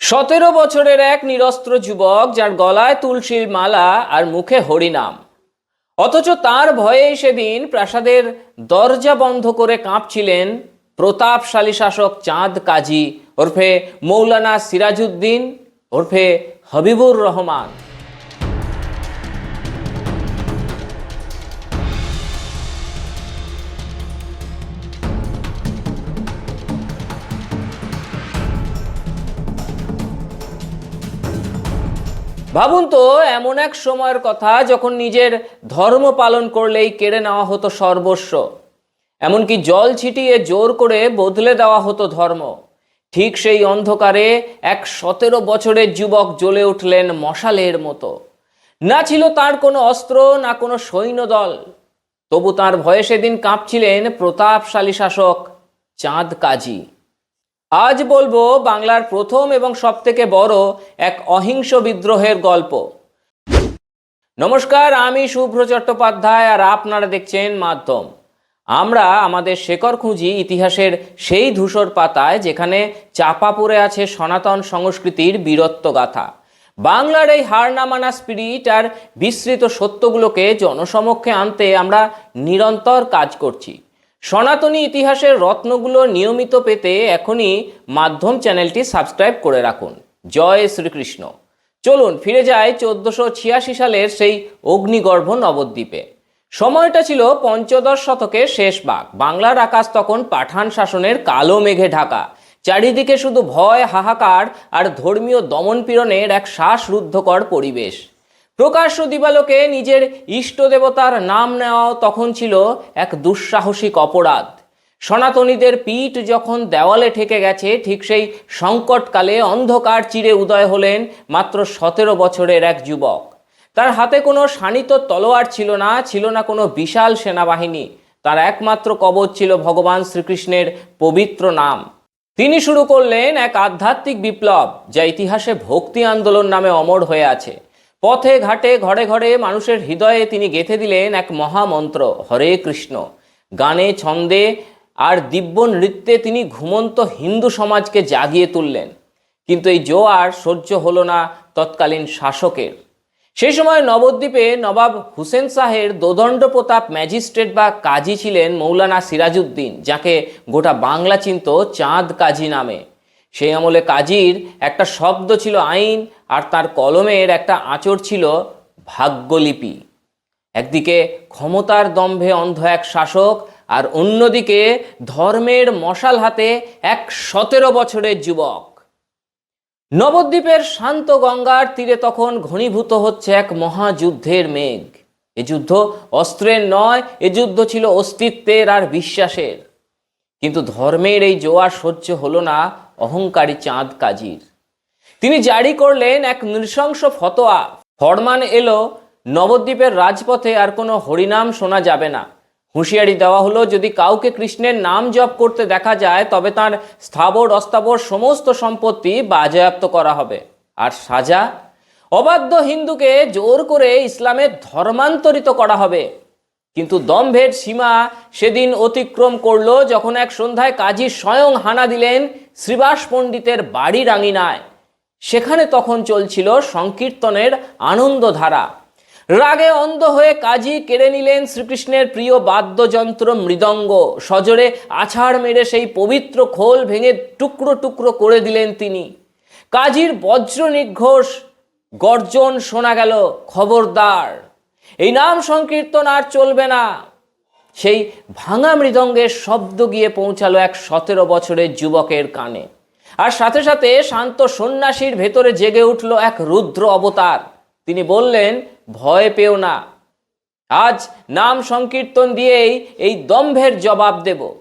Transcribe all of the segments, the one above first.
সতেরো বছরের এক নিরস্ত্র যুবক যার গলায় তুলসীর মালা আর মুখে হরিনাম। অথচ তার ভয়ে সেদিন প্রাসাদের দরজা বন্ধ করে কাঁপছিলেন প্রতাপশালী শাসক চাঁদ কাজী ওরফে মৌলানা সিরাজউদ্দিন, ওরফে হবিবুর রহমান। ভাবুন তো, এমন এক সময়ের কথা যখন নিজের ধর্ম পালন করলেই কেড়ে নেওয়া হতো সর্বস্ব। এমনকি জল ছিটিয়ে জোর করে বদলে দেওয়া হতো ধর্ম। ঠিক সেই অন্ধকারে এক সতেরো বছরের যুবক জ্বলে উঠলেন মশালের মতো। না ছিল তার কোনো অস্ত্র, না কোনো সৈন্যদল। তবু তার ভয়ে সেদিন কাঁপছিলেন প্রতাপশালী শাসক চাঁদ কাজী আজ বলব বাংলার প্রথম এবং সবথেকে বড় এক অহিংস বিদ্রোহের গল্প। নমস্কার, আমি শুভ্র চট্টোপাধ্যায় আর আপনারা দেখছেন মাধ্যম। আমরা আমাদের শেকর খুঁজি ইতিহাসের সেই ধূসর পাতায় যেখানে চাপা পড়ে আছে সনাতন সংস্কৃতির বীরত্ব গাথা। বাংলার এই হার না মানা স্পিরিট আর বিস্তৃত সত্যগুলোকে জনসমক্ষে আনতে আমরা নিরন্তর কাজ করছি। সনাতনী ইতিহাসের রত্নগুলো নিয়মিত পেতে এখনই মাধ্যম চ্যানেলটি সাবস্ক্রাইব করে রাখুন। জয় শ্রীকৃষ্ণ। চলুন, ফিরে যায় চোদ্দশো ছিয়াশি সালের সেই অগ্নিগর্ভ নবদ্বীপে। সময়টা ছিল পঞ্চদশ শতকের শেষ ভাগ বাংলার আকাশ তখন পাঠান শাসনের কালো মেঘে ঢাকা। চারিদিকে শুধু ভয়, হাহাকার আর ধর্মীয় দমনপীড়নের এক শ্বাসরুদ্ধকর পরিবেশ। প্রকাশ্য দিবালোকে নিজের ইষ্ট দেবতার নাম নেওয়াও তখন ছিল এক দুঃসাহসিক অপরাধ। সনাতনীদের পিঠ যখন দেওয়ালে ঠেকে গেছে, ঠিক সেই সংকটকালে অন্ধকার চিরে উদয় হলেন মাত্র সতেরো বছরের এক যুবক। তার হাতে কোনো শানিত তলোয়ার ছিল না ছিল না কোনো বিশাল সেনাবাহিনী। তার একমাত্র কবচ ছিল ভগবান শ্রীকৃষ্ণের পবিত্র নাম। তিনি শুরু করলেন এক আধ্যাত্মিক বিপ্লব, যা ইতিহাসে ভক্তি আন্দোলন নামে অমর হয়ে আছে। পথে, ঘাটে, ঘরে ঘরে মানুষের হৃদয়ে তিনি গেঁথে দিলেন এক মহামন্ত্র, হরে কৃষ্ণ। গানে, ছন্দে আর দিব্য নৃত্যে তিনি ঘুমন্ত হিন্দু সমাজকে জাগিয়ে তুললেন। কিন্তু এই জোয়ার সহ্য হলো না তৎকালীন শাসকের। সেই সময় নবদ্বীপে নবাব হুসেন শাহের দোদণ্ড প্রতাপ ম্যাজিস্ট্রেট বা কাজী ছিলেন মৌলানা সিরাজউদ্দিন, যাকে গোটা বাংলা চিনত চাঁদ কাজী নামে। সেই আমলে কাজীর একটা শব্দ ছিল আইন আর তার কলমের একটা আঁচড় ছিল ভাগ্যলিপি। একদিকে ক্ষমতার দম্ভে অন্ধ এক শাসক আর অন্যদিকে ধর্মের মশাল হাতে এক সতেরো বছরের যুবক। নবদ্বীপের শান্ত গঙ্গার তীরে তখন ঘনীভূত হচ্ছে এক মহাযুদ্ধের মেঘ। এ যুদ্ধ অস্ত্রের নয়, এ যুদ্ধ ছিল অস্তিত্বের আর বিশ্বাসের। কিন্তু ধর্মের এই জোয়ার সহ্য হলো না অহংকারী চাঁদ কাজীর। তিনি জারি করলেন এক নৃশংস ফতোয়া। ফরমান এলো, নবদ্বীপের রাজপথে আর কোনো হরিনাম শোনা যাবে না। হুঁশিয়ারি দেওয়া হলো, যদি কাউকে কৃষ্ণের নাম জপ করতে দেখা যায়, তবে তার স্থাবর, অস্থাবর সমস্ত সম্পত্তি বাজেয়াপ্ত করা হবে। আর সাজা? অবাধ্য হিন্দুকে জোর করে ইসলামে ধর্মান্তরিত করা হবে। কিন্তু দম্ভের সীমা সেদিন অতিক্রম করল, যখন এক সন্ধ্যায় কাজী স্বয়ং হানা দিলেন শ্রীবাস পণ্ডিতের বাড়ির আঙিনায় সেখানে তখন চলছিল সংকীর্তনের আনন্দধারা। রাগে অন্ধ হয়ে কাজী কেড়ে নিলেন শ্রীকৃষ্ণের প্রিয় বাদ্যযন্ত্র মৃদঙ্গ। সজোরে আছাড় মেরে সেই পবিত্র খোল ভেঙে টুকরো টুকরো করে দিলেন তিনি। কাজীর বজ্র নিঘোষ গর্জন শোনা গেল, খবরদার, এই নাম সংকীর্তন আর চলবে না। সেই ভাঙা মৃদঙ্গের শব্দ গিয়ে পৌঁছালো এক সতেরো বছরের যুবকের কানে। আর সাথে সাথে শান্ত সন্ন্যাসীর ভেতরে জেগে উঠল এক রুদ্র অবতার। তিনি বললেন, ভয় পেও না। আজ নাম সংকীর্তন দিয়েই এই দম্ভের জবাব দেব।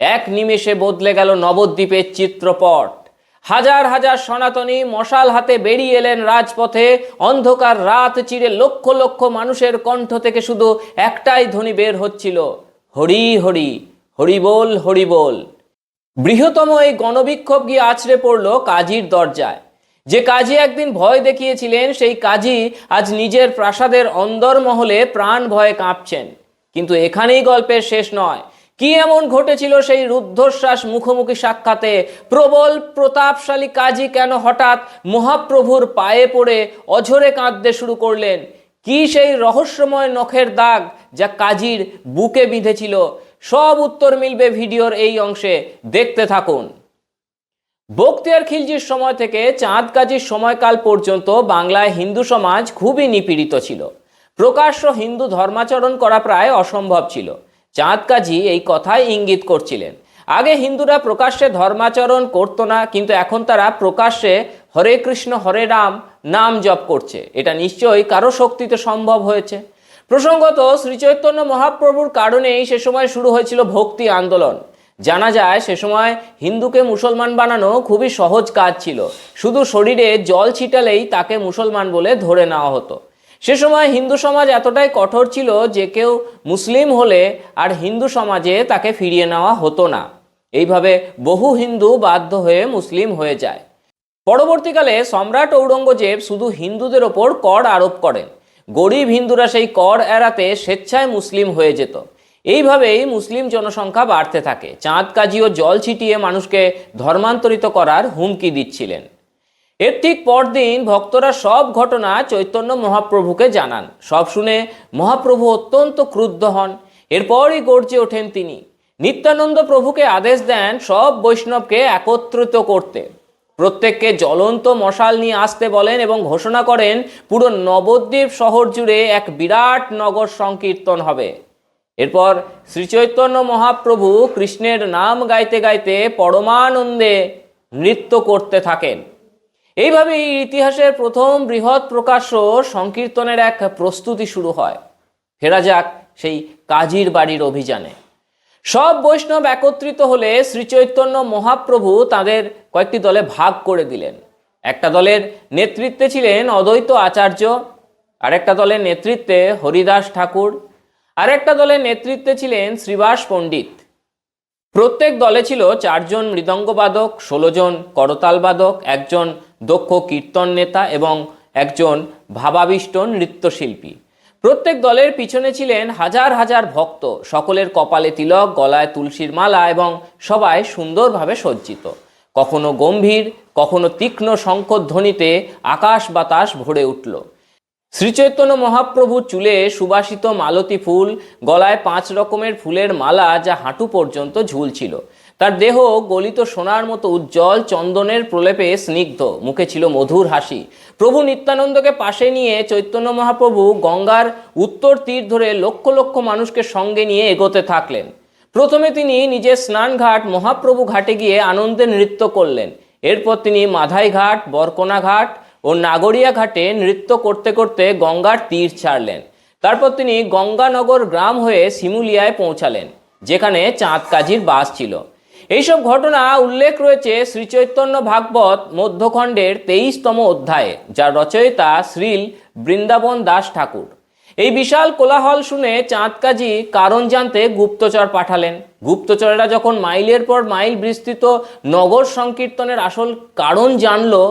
এক নিমেষে বদলে গেল নবদ্বীপের চিত্রপট। হাজার হাজার সনাতনী মশাল হাতে বেরিয়ে এলেন রাজপথে। অন্ধকার রাত চিরে লক্ষ লক্ষ মানুষের কণ্ঠ থেকে শুধু একটাই ধ্বনি বের হচ্ছিল, হরি হরি হরি বল হরি বল। বৃহত্তম এই গণবিক্ষোভ গিয়ে আছড়ে পড়ল কাজীর দরজায়। যে কাজী একদিন ভয় দেখিয়েছিলেন, সেই কাজী আজ নিজের প্রাসাদের অন্দরমহলে প্রাণ ভয়ে কাঁপছেন। কিন্তু এখানেই গল্পের শেষ নয়। কি এমন ঘটেছিল সেই রুদ্ধশ্বাস মুখোমুখি সাক্ষাতে? প্রবল প্রতাপশালী কাজী কেন হঠাৎ মহাপ্রভুর পায়ে পড়ে অঝরে কাঁদতে শুরু করলেন? কি সেই রহস্যময় নখের দাগ যা কাজীর বুকে বিঁধেছিল? সব উত্তর মিলবে ভিডিওর এই অংশে। দেখতে থাকুন। বক্তিয়ার খিলজির সময় থেকে চাঁদ কাজীর সময়কাল পর্যন্ত বাংলায় হিন্দু সমাজ খুবই নিপীড়িত ছিল। প্রকাশ্য হিন্দু ধর্মাচরণ করা প্রায় অসম্ভব ছিল। চাঁদ কাজী এই কথাই ইঙ্গিত করছিলেন। আগে হিন্দুরা প্রকাশ্যে ধর্মাচরণ করতো না, কিন্তু এখন তারা প্রকাশ্যে হরে কৃষ্ণ, হরে রাম নাম জপ করছে। এটা নিশ্চয়ই কারও শক্তিতে সম্ভব হয়েছে। প্রসঙ্গত শ্রীচৈতন্য মহাপ্রভুর কারণেই সে সময় শুরু হয়েছিল ভক্তি আন্দোলন। জানা যায়, সে সময় হিন্দুকে মুসলমান বানানো খুবই সহজ কাজ ছিল। শুধু শরীরে জল ছিটালেই তাকে মুসলমান বলে ধরে নেওয়া হতো। সে সময় হিন্দু সমাজ এতটাই কঠোর ছিল যে কেউ মুসলিম হলে আর হিন্দু সমাজে তাকে ফিরিয়ে নেওয়া হতো না। এইভাবে বহু হিন্দু বাধ্য হয়ে মুসলিম হয়ে যায়। পরবর্তীকালে সম্রাট ঔরঙ্গজেব শুধু হিন্দুদের ওপর কর আরোপ করেন। গরিব হিন্দুরা সেই কর এড়াতে স্বেচ্ছায় মুসলিম হয়ে যেত। এইভাবেই মুসলিম জনসংখ্যা বাড়তে থাকে। চাঁদ কাজীও জল ছিটিয়ে মানুষকে ধর্মান্তরিত করার হুমকি দিচ্ছিলেন। এর ঠিক পরদিন ভক্তরা সব ঘটনা চৈতন্য মহাপ্রভুকে জানান। সব শুনে মহাপ্রভু অত্যন্ত ক্রুদ্ধ হন। এরপরই গর্জে ওঠেন তিনি। নিত্যানন্দ প্রভুকে আদেশ দেন সব বৈষ্ণবকে একত্রিত করতে। প্রত্যেককে জ্বলন্ত মশাল নিয়ে আসতে বলেন এবং ঘোষণা করেন, পুরো নবদ্বীপ শহর জুড়ে এক বিরাট নগর সংকীর্তন হবে। এরপর শ্রীচৈতন্য মহাপ্রভু কৃষ্ণের নাম গাইতে গাইতে পরমানন্দে নৃত্য করতে থাকেন। এইভাবেই ইতিহাসের প্রথম বৃহৎ প্রকাশ্য সংকীর্তনের এক প্রস্তুতি শুরু হয়। ফেরা যাক সেই কাজীর বাড়ির অভিযানে। সব বৈষ্ণব একত্রিত হলে শ্রীচৈতন্য মহাপ্রভু তাদের কয়েকটি দলে ভাগ করে দিলেন। একটা দলের নেতৃত্বে ছিলেন অদ্বৈত আচার্য, আরেকটা দলের নেতৃত্বে হরিদাস ঠাকুর, আরেকটা দলের নেতৃত্বে ছিলেন শ্রীবাস পণ্ডিত। প্রত্যেক দলে ছিল চারজন মৃদঙ্গবাদক, ষোলো জন করতালবাদক, একজন দক্ষ কীর্তন নেতা এবং একজন ভাবাবিষ্ট নৃত্যশিল্পী। প্রত্যেক দলের পিছনে ছিলেন হাজার হাজার ভক্ত, সকলের কপালে তিলক, গলায় তুলসীর মালা এবং সবাই সুন্দরভাবে সজ্জিত। কখনো গম্ভীর, কখনো তীক্ষ্ণ শঙ্খধ্বনিতে আকাশ বাতাস ভরে উঠল। শ্রীচৈতন্য মহাপ্রভু চুলে সুবাসিত মালতী ফুল, গলায় পাঁচ রকমের ফুলের মালা যা হাঁটু পর্যন্ত ঝুলছিল। তার দেহ গলিত সোনার মতো উজ্জ্বল চন্দনের প্রলেপে স্নিগ্ধ। মুখে ছিল মধুর হাসি। প্রভু নিত্যানন্দকে পাশে নিয়ে চৈতন্য মহাপ্রভু গঙ্গার উত্তর তীর ধরে লক্ষ লক্ষ মানুষকে সঙ্গে নিয়ে এগোতে থাকলেন। প্রথমে তিনি নিজের স্নানঘাট মহাপ্রভু ঘাটে গিয়ে আনন্দে নৃত্য করলেন। এরপর তিনি মাধাই ঘাট, বরকোনা ঘাট ও নাগরিয়া ঘাটে নৃত্য করতে করতে গঙ্গার তীর ছাড়লেন। তারপর তিনি গঙ্গানগর গ্রাম হয়ে শিমুলিয়ায় পৌঁছালেন, যেখানে চাঁদ কাজীর বাস ছিল। এইসব ঘটনা উল্লেখ রয়েছে শ্রীচৈতন্য ভাগবত মধ্যখণ্ডের তেইশতম অধ্যায়ে, যার রচয়িতা শ্রীল বৃন্দাবন দাস ঠাকুর। এই বিশাল কোলাহল শুনে চাঁদ কাজী কারণ জানতে গুপ্তচর পাঠালেন। গুপ্তচরেরা যখন মাইলের পর মাইল বিস্তৃত নগর সংকীর্তনের আসল কারণ জানলো,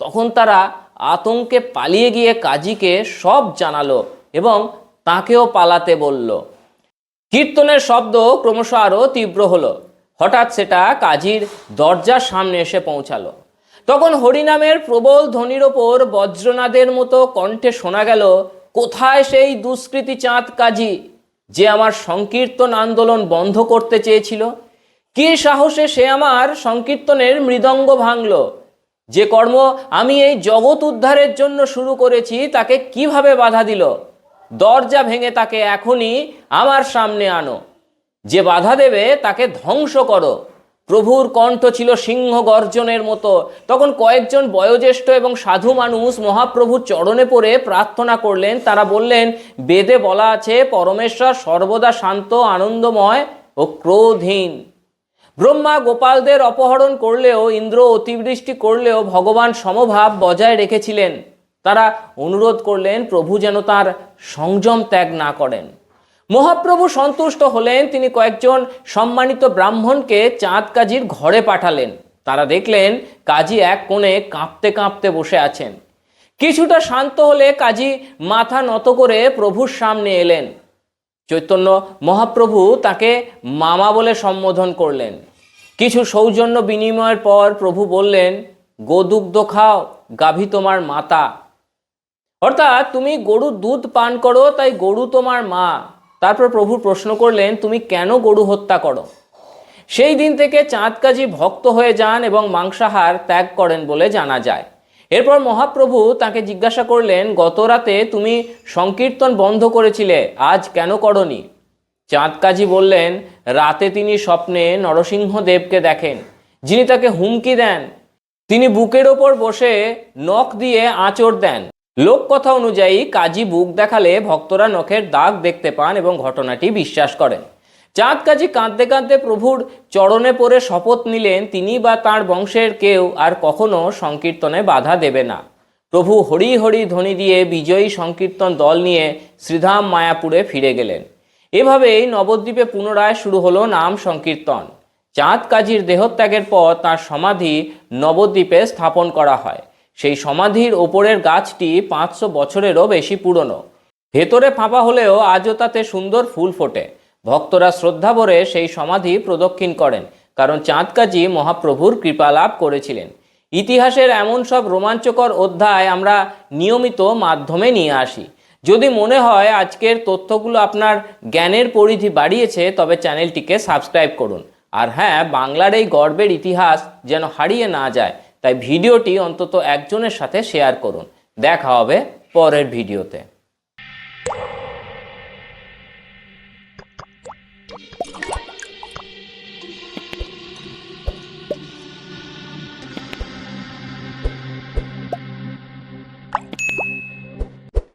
তখন তারা আতঙ্কে পালিয়ে গিয়ে কাজীকে সব জানালো এবং তাকেও পালাতে বলল। কীর্তনের শব্দ ক্রমশ আরও তীব্র হলো। হঠাৎ সেটা কাজীর দরজার সামনে এসে পৌঁছালো। তখন হরিনামের প্রবল ধ্বনির ওপর বজ্রনাদের মতো কণ্ঠে শোনা গেল, কোথায় সেই দুষ্কৃতি চাঁদ কাজী, যে আমার সংকীর্তন আন্দোলন বন্ধ করতে চেয়েছিল? কি সাহসে সে আমার সংকীর্তনের মৃদঙ্গ ভাঙল? যে কর্ম আমি এই জগৎ উদ্ধারের জন্য শুরু করেছি, তাকে কীভাবে বাধা দিল? দরজা ভেঙে তাকে এখনই আমার সামনে আনো। যে বাধা দেবে তাকে ধ্বংস করো। প্রভুর কণ্ঠ ছিল সিংহ গর্জনের মতো। তখন কয়েকজন বয়োজ্যেষ্ঠ এবং সাধু মানুষ মহাপ্রভুর চরণে পড়ে প্রার্থনা করলেন। তারা বললেন, বেদে বলা আছে, পরমেশ্বর সর্বদা শান্ত, আনন্দময় ও ক্রোধহীন। ব্রহ্মা গোপালদের অপহরণ করলেও, ইন্দ্র অতিবৃষ্টি করলেও ভগবান সমভাব বজায় রেখেছিলেন। তারা অনুরোধ করলেন, প্রভু যেন তার সংযম ত্যাগ না করেন। মহাপ্রভু সন্তুষ্ট হলেন, তিনি কয়েকজন সম্মানিত ব্রাহ্মণকে চাঁদ কাজীর ঘরে পাঠালেন। তারা দেখলেন কাজী এক কোণে কাঁপতে কাঁপতে বসে আছেন। কিছুটা শান্ত হলে কাজী মাথা নত করে প্রভুর সামনে এলেন। চৈতন্য মহাপ্রভু তাকে মামা বলে সম্বোধন করলেন। কিছু সৌজন্য বিনিময়ের পর প্রভু বললেন, গোদুগ্ধ খাও, গাভী তোমার মাতা। অর্থাৎ তুমি গরুর দুধ পান করো, তাই গরু তোমার মা। তারপর প্রভু প্রশ্ন করলেন, তুমি কেন গরু হত্যা করো? সেই দিন থেকে চাঁদকাজি ভক্ত হয়ে যান এবং মাংসাহার ত্যাগ করেন বলে জানা যায়। এরপর মহাপ্রভু তাকে জিজ্ঞাসা করলেন, গত রাতে তুমি সংকীর্তন বন্ধ করেছিলে, আজ কেন করনি? চাঁদকাজি বললেন, রাতে তিনি স্বপ্নে নরসিংহদেবকে দেখেন, যিনি তাকে হুমকি দেন। তিনি বুকের ওপর বসে নখ দিয়ে আঁচড় দেন। লোককথা অনুযায়ী কাজী বুক দেখালে ভক্তরা নখের দাগ দেখতে পান এবং ঘটনাটি বিশ্বাস করেন। চাঁদ কাজী কাঁদতে কাঁদতে প্রভুর চরণে পড়ে শপথ নিলেন, তিনি বা তার বংশের কেউ আর কখনো সংকীর্তনে বাধা দেবে না। প্রভু হরি হরি ধ্বনি দিয়ে বিজয়ী সংকীর্তন দল নিয়ে শ্রীধাম মায়াপুরে ফিরে গেলেন। এভাবেই নবদ্বীপে পুনরায় শুরু হলো নাম সংকীর্তন। চাঁদ কাজীর দেহত্যাগের পর তার সমাধি নবদ্বীপে স্থাপন করা হয়। সেই সমাধির ওপরের গাছটি পাঁচশো বছরেরও বেশি পুরনো। ভেতরে ফাঁপা হলেও আজও তাতে সুন্দর ফুল ফোটে। ভক্তরা শ্রদ্ধা ভরে সেই সমাধি প্রদক্ষিণ করেন, কারণ চাঁদ কাজী মহাপ্রভুর কৃপা লাভ করেছিলেন। ইতিহাসের এমন সব রোমাঞ্চকর অধ্যায় আমরা নিয়মিত মাধ্যমে নিয়ে আসি। যদি মনে হয় আজকের তথ্যগুলো আপনার জ্ঞানের পরিধি বাড়িয়েছে, তবে চ্যানেলটিকে সাবস্ক্রাইব করুন। আর হ্যাঁ বাংলার এই গর্বের ইতিহাস যেন হারিয়ে না যায়। তাই ভিডিওটি অন্তত একজনের সাথে শেয়ার করুন। দেখা হবে পরের ভিডিওতে।